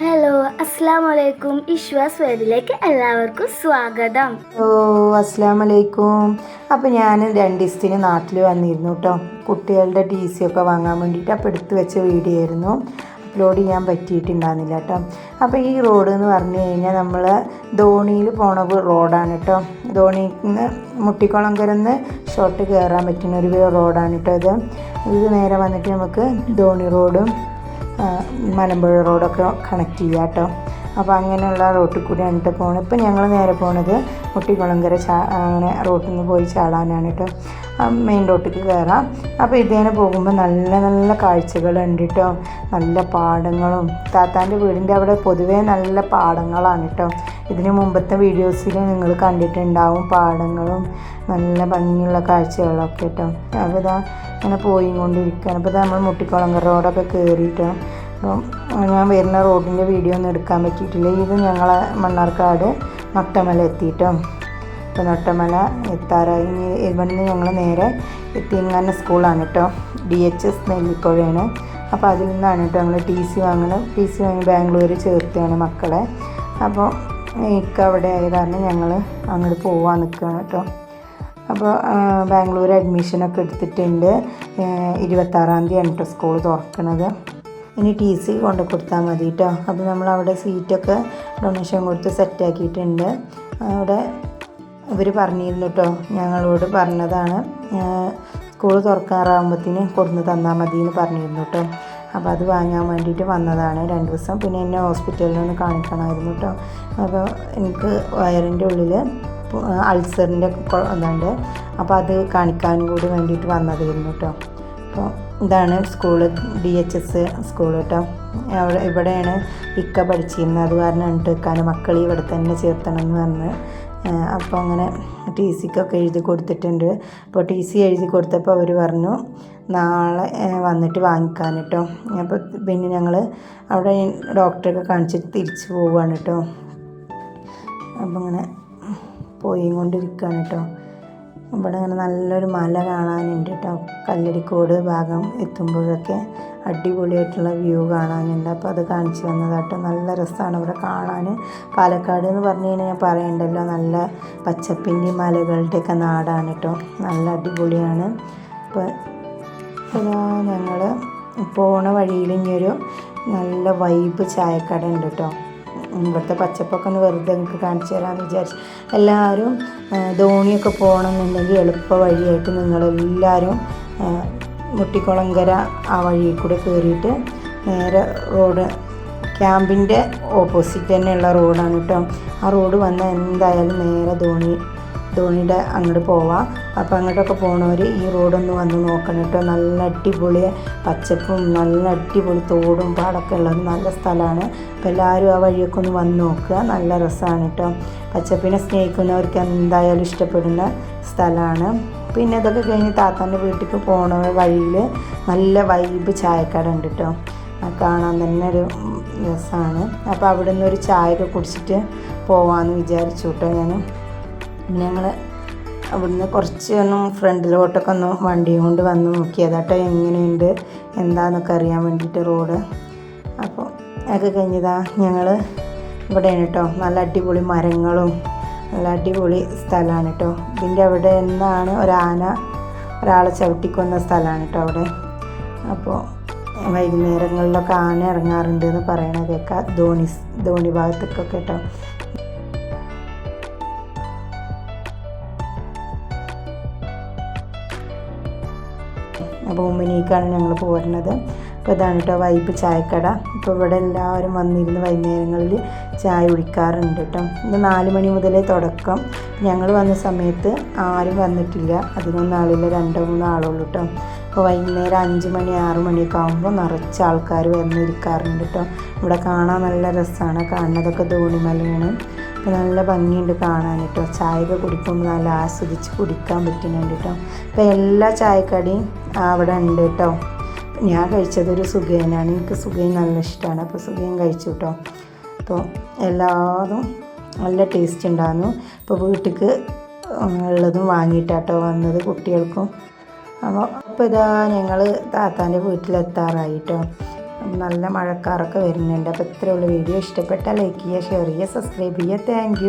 Hello അസ്സാം വലൈക്കും ഇശ്വാസ് വേദിലേക്ക് എല്ലാവർക്കും സ്വാഗതം. ഓ അസ്സാം വലൈക്കും അപ്പോൾ ഞാൻ രണ്ട് ദിവസത്തിന് നാട്ടിൽ വന്നിരുന്നു കേട്ടോ കുട്ടികളുടെ ടി സി ഒക്കെ വാങ്ങാൻ വേണ്ടിയിട്ട് അപ്പോൾ എടുത്ത് വെച്ച വീഡിയോ ആയിരുന്നു അപ്ലോഡ് ചെയ്യാൻ പറ്റിയിട്ടുണ്ടായിരുന്നില്ല കേട്ടോ അപ്പോൾ ഈ റോഡ് എന്ന് പറഞ്ഞു കഴിഞ്ഞാൽ നമ്മൾ ധോണിയിൽ പോണ റോഡാണ് കേട്ടോ ധോണിയിൽ നിന്ന് മുട്ടിക്കുളങ്കരന്ന് ഷോട്ട് കയറാൻ പറ്റുന്ന ഒരു റോഡാണ് കേട്ടോ ഇത്. ഇത് നേരെ വന്നിട്ട് നമുക്ക് ധോണി റോഡും മലമ്പുഴ റോഡൊക്കെ കണക്ട് ചെയ്യുക കേട്ടോ അപ്പോൾ അങ്ങനെയുള്ള റോട്ടിൽ കൂടിയാണ് കേട്ടോ പോകുന്നത് ഇപ്പം ഞങ്ങൾ നേരെ പോണത് മുട്ടിക്കുളങ്കര ചാ അങ്ങനെ റോട്ടിൽ നിന്ന് പോയി ചാടാനാണ് കേട്ടോ മെയിൻ റോട്ടിക്ക് കയറാം അപ്പോൾ ഇതേനെ പോകുമ്പോൾ നല്ല നല്ല കാഴ്ചകളുണ്ട് കേട്ടോ നല്ല പാടങ്ങളും. താത്താന്റെ വീടിന്റെ അവിടെ പൊതുവേ നല്ല പാടങ്ങളാണ് കേട്ടോ ഇതിന് മുമ്പത്തെ വീഡിയോസിൽ നിങ്ങൾ കണ്ടിട്ടുണ്ടാവും പാടങ്ങളും നല്ല ഭംഗിയുള്ള കാഴ്ചകളൊക്കെ കേട്ടോ അപ്പോൾ ഇതാ ഇങ്ങനെ പോയി കൊണ്ടിരിക്കുകയാണ് അപ്പോൾ ഇതാ നമ്മൾ മുട്ടിക്കുളങ്ങ റോഡൊക്കെ കയറിയിട്ടോ അപ്പം ഞാൻ വരുന്ന റോഡിന്റെ വീഡിയോ ഒന്നും എടുക്കാൻ പറ്റിയിട്ടില്ല. ഇത് ഞങ്ങളെ മണ്ണാർക്കാട് മട്ടമല എത്തിയിട്ടോ. ഇപ്പോൾ നൊട്ടമല എത്താറായി. ഇവിടെ നിന്ന് ഞങ്ങൾ നേരെ എത്തിയങ്ങാന സ്കൂളാണ് കേട്ടോ ഡി എച്ച് എസ് നെല്ലിപ്പുഴയാണ് അപ്പോൾ അതിൽ നിന്നാണ് കേട്ടോ ഞങ്ങൾ ടി സി വാങ്ങണം ടി സി വാങ്ങി ബാംഗ്ലൂർ ചേർത്തുകയാണ് മക്കളെ. അപ്പോൾ എനിക്ക് അവിടെ ആയ കാരണം ഞങ്ങൾ അങ്ങോട്ട് പോവാൻ നിൽക്കുകയാണ് കേട്ടോ അപ്പോൾ ബാംഗ്ലൂർ അഡ്മിഷനൊക്കെ എടുത്തിട്ടുണ്ട്. ഇരുപത്താറാം തീയതിയാണ് കേട്ടോ സ്കൂൾ തുറക്കുന്നത് ഇനി ടി സി കൊണ്ട് കൊടുത്താൽ മതി കേട്ടോ അപ്പോൾ നമ്മൾ അവിടെ സീറ്റൊക്കെ ഡൊണേഷൻ കൊടുത്ത് സെറ്റാക്കിയിട്ടുണ്ട് അവിടെ ഇവർ പറഞ്ഞിരുന്നു കേട്ടോ ഞങ്ങളോട് പറഞ്ഞതാണ് സ്കൂൾ തുറക്കാറാകുമ്പോഴത്തേന് കൊടുന്ന് തന്നാൽ മതി എന്ന് പറഞ്ഞിരുന്നു കേട്ടോ അപ്പോൾ അത് വാങ്ങാൻ വേണ്ടിയിട്ട് വന്നതാണ് രണ്ട് ദിവസം. പിന്നെ എന്നെ ഹോസ്പിറ്റലിൽ ഒന്ന് കാണിക്കണമായിരുന്നു കേട്ടോ അപ്പോൾ എനിക്ക് വയറിന്റെ ഉള്ളിൽ അൾസറിന്റെ ഇതുണ്ട്. അപ്പോൾ അത് കാണിക്കാനും കൂടി വേണ്ടിയിട്ട് വന്നതായിരുന്നു കേട്ടോ അപ്പോൾ ഇതാണ് school D H S school കേട്ടോ ഇവിടെയാണ് ഇക്ക പഠിച്ചിരുന്നത്. അത് കാരണം ഇക്കാന്റെ മക്കളെ ഇവിടെ തന്നെ ചേർത്തണം എന്ന് പറഞ്ഞ് അപ്പോൾ അങ്ങനെ ടി സിക്കൊക്കെ എഴുതി കൊടുത്തിട്ടുണ്ട്. അപ്പോൾ ടി സി എഴുതി കൊടുത്തപ്പോൾ അവർ പറഞ്ഞു നാളെ വന്നിട്ട് വാങ്ങിക്കാൻ കേട്ടോ അപ്പോൾ പിന്നെ ഞങ്ങൾ അവിടെ ഡോക്ടറൊക്കെ കാണിച്ചിട്ട് തിരിച്ചു പോവുകയാണ് കേട്ടോ അപ്പോൾ അങ്ങനെ പോയി കൊണ്ടിരിക്കുകയാണ് കേട്ടോ ഇവിടെ ഇങ്ങനെ നല്ലൊരു മല കാണാനുണ്ട് കേട്ടോ കല്ലടിക്കോട് ഭാഗം എത്തുമ്പോഴൊക്കെ അടിപൊളിയായിട്ടുള്ള വ്യൂ കാണാനുണ്ട്. അപ്പോൾ അത് കാണിച്ചു വന്നതാട്ടോ നല്ല രസമാണ് ഇവിടെ കാണാൻ പാലക്കാട് എന്ന് പറഞ്ഞു കഴിഞ്ഞാൽ ഞാൻ പറയണ്ടല്ലോ നല്ല പച്ചപ്പിന്റെ മലകളുടെയൊക്കെ നാടാണ് കേട്ടോ നല്ല അടിപൊളിയാണ്. അപ്പോൾ ഞങ്ങൾ പോണ വഴിയിൽ ഇനിയൊരു നല്ല വൈബ് ചായക്കട ഉണ്ട് കേട്ടോ ഇവിടുത്തെ പച്ചപ്പൊക്കെ ഒന്ന് വെറുതെ നിങ്ങൾക്ക് കാണിച്ചു തരാമെന്ന് വിചാരിച്ചു. എല്ലാവരും ധോണിയൊക്കെ പോകണമെന്നുണ്ടെങ്കിൽ എളുപ്പ വഴിയായിട്ട് നിങ്ങളെല്ലാവരും മുട്ടിക്കുളങ്കര ആ വഴിയിൽ കൂടെ കയറിയിട്ട് നേരെ റോഡ് ക്യാമ്പിന്റെ ഓപ്പോസിറ്റ് തന്നെയുള്ള റോഡാണ് കേട്ടോ. ആ റോഡ് വന്നാൽ എന്തായാലും നേരെ ധോണി ധോണിയുടെ അങ്ങോട്ട് പോവാം. അപ്പോൾ അങ്ങോട്ടൊക്കെ പോണവർ ഈ റോഡൊന്ന് വന്ന് നോക്കണം കേട്ടോ. നല്ല അടിപൊളി പച്ചപ്പും നല്ല അടിപൊളി തോടും പാടൊക്കെ ഉള്ള ഒരു നല്ല സ്ഥലമാണ്. അപ്പോൾ എല്ലാവരും ആ വഴിയൊക്കെ ഒന്ന് വന്ന് നോക്കുക. നല്ല രസമാണ് കേട്ടോ. പച്ചപ്പിനെ സ്നേഹിക്കുന്നവർക്ക് എന്തായാലും ഇഷ്ടപ്പെടുന്ന സ്ഥലമാണ്. പിന്നെ ഇതൊക്കെ കഴിഞ്ഞ് താത്താന്റെ വീട്ടിലേക്ക് പോണ വഴിയിൽ നല്ല വൈബ് ചായക്കട ഉണ്ട് കേട്ടോ. കാണാൻ തന്നെ ഒരു രസമാണ്. അപ്പോൾ അവിടെ നിന്ന് ഒരു ചായയൊക്കെ കുടിച്ചിട്ട് പോവാമെന്ന് വിചാരിച്ചു കേട്ടോ ഞാൻ ഞങ്ങൾ അവിടുന്ന് കുറച്ച് ഒന്നും ഫ്രണ്ടിലോട്ടൊക്കെ ഒന്ന് വണ്ടിയും കൊണ്ട് വന്ന് നോക്കിയതാട്ടോ എങ്ങനെയുണ്ട് എന്താണെന്നൊക്കെ അറിയാൻ വേണ്ടിയിട്ട് റോഡ്. അപ്പോൾ അതൊക്കെ കഴിഞ്ഞതാ ഞങ്ങൾ ഇവിടെയാണ് കേട്ടോ നല്ല അടിപൊളി മരങ്ങളും നല്ല അടിപൊളി സ്ഥലമാണ് കേട്ടോ ഇതിന്റെ അവിടെ നിന്നാണ് ഒരാന ഒരാളെ ചവിട്ടിക്കൊന്ന സ്ഥലമാണ് കേട്ടോ അവിടെ. അപ്പോൾ വൈകുന്നേരങ്ങളിലൊക്കെ ആന ഇറങ്ങാറുണ്ട് എന്ന് പറയണ കേൾക്കാം ധോണി ധോണി ഭാഗത്തേക്കൊക്കെ കേട്ടോ. അപ്പോൾ ഉമ്മനീക്കാണ് ഞങ്ങൾ പോരുന്നത്. അപ്പോൾ ഇതാണ് കേട്ടോ വൈപ്പ് ചായക്കട. ഇപ്പോൾ ഇവിടെ എല്ലാവരും വന്നിരുന്ന് വൈകുന്നേരങ്ങളിൽ ചായ കുടിക്കാറുണ്ട് കേട്ടോ. ഇത് നാല് മണി മുതലേ തുടക്കം. ഞങ്ങൾ വന്ന സമയത്ത് ആരും വന്നിട്ടില്ല. അതിനൊന്നും ആളില്ല രണ്ടോ മൂന്നോ ആളുള്ളൂ കേട്ടോ. അപ്പോൾ വൈകുന്നേരം അഞ്ച് മണി ആറ് മണിയൊക്കെ ആകുമ്പോൾ നിറച്ച് ആൾക്കാർ വന്നിരിക്കാറുണ്ട് കേട്ടോ. ഇവിടെ കാണാൻ നല്ല രസമാണ്. കാണുന്നതൊക്കെ ധോണിമലയാണ് അപ്പോൾ നല്ല ഭംഗിയുണ്ട് കാണാൻ കേട്ടോ. ചായയൊക്കെ കുടിക്കുമ്പോൾ നല്ല ആസ്വദിച്ച് കുടിക്കാൻ പറ്റുന്നുണ്ട് കേട്ടോ. അപ്പോൾ എല്ലാ ചായക്കടയും അവിടെ ഉണ്ട് കേട്ടോ. ഞാൻ കഴിച്ചതൊരു സുഖേനാണ്. എനിക്ക് സുഖയും നല്ല ഇഷ്ടമാണ്. അപ്പോൾ സുഖയും കഴിച്ചു കേട്ടോ. അപ്പോൾ എല്ലാതും നല്ല ടേസ്റ്റ് ഉണ്ടായിരുന്നു അപ്പോൾ വീട്ടിലേക്ക് ഉള്ളതും വാങ്ങിയിട്ടാട്ടോ വന്നത് കുട്ടികൾക്കും. അപ്പോൾ അപ്പോൾ ഇതാ ഞങ്ങൾ താത്താന്റെ വീട്ടിലെത്താറായി കേട്ടോ. നല്ല മഴക്കാറൊക്കെ വരുന്നുണ്ട്. അപ്പോൾ ഇത്രയുള്ള വീഡിയോ ഇഷ്ടപ്പെട്ടാൽ ലൈക്ക് ചെയ്യുക ഷെയർ ചെയ്യുക സബ്സ്ക്രൈബ് ചെയ്യുക. താങ്ക്